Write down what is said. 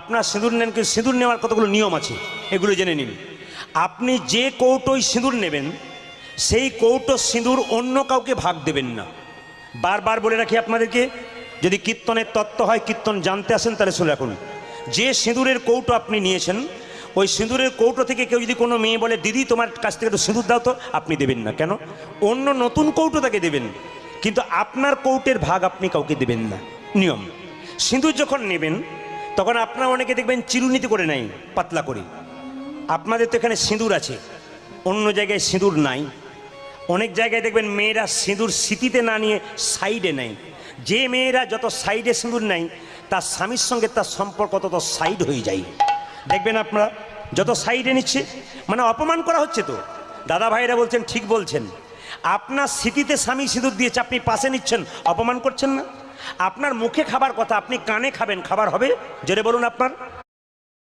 আপনার সিঁদুর নেন কিন্তু সিঁদুর নেওয়ার কতগুলো নিয়ম আছে? এগুলো জেনে নিন। আপনি যে কৌটোয় সিঁদুর নেবেন, সেই কৌটো সিঁদুর অন্য কাউকে ভাগ দেবেন না। বারবার বলে রাখি আপনাদেরকে, যদি কীর্তনের তত্ত্ব হয়, কীর্তন জানতে আসেন, তাহলে শুনে রাখুন। যে সিঁদুরের কৌটো আপনি নিয়েছেন, ওই সিঁদুরের কৌটো থেকে কেউ যদি কোনো মেয়ে বলে, দিদি, তোমার কাছ থেকে তো সিঁদুর দাও তো, আপনি দেবেন না। কেন? অন্য নতুন কৌটো তাকে দেবেন, কিন্তু আপনার কৌটের ভাগ আপনি কাউকে দেবেন না। নিয়ম। সিঁদুর যখন নেবেন তখন আপনারা অনেকে দেখবেন চিরুনিতে করে নেয় পাতলা করে। আপনাদের তো এখানে সিঁদুর আছে, অন্য জায়গায় সিঁদুর নাই। অনেক জায়গায় দেখবেন মেয়েরা সিঁদুর স্মৃতিতে না নিয়ে সাইডে নেয়। যে মেয়েরা যত সাইডে সিঁদুর নেয়, তার স্বামীর সঙ্গে তার সম্পর্ক তত সাইড হয়ে যায়। দেখবেন আপনারা, যত সাইডে নিচ্ছে মানে অপমান করা হচ্ছে তো। দাদা ভাইরা বলছেন, ঠিক বলছেন। আপনার স্মৃতিতে স্বামী সিঁদুর দিয়েছে আপনি পাশে নিচ্ছেন, অপমান করছেন না? আপনার মুখে খাবার কথা আপনি কানে খাবেন খাবার হবে? জেনে বলুন আপনার।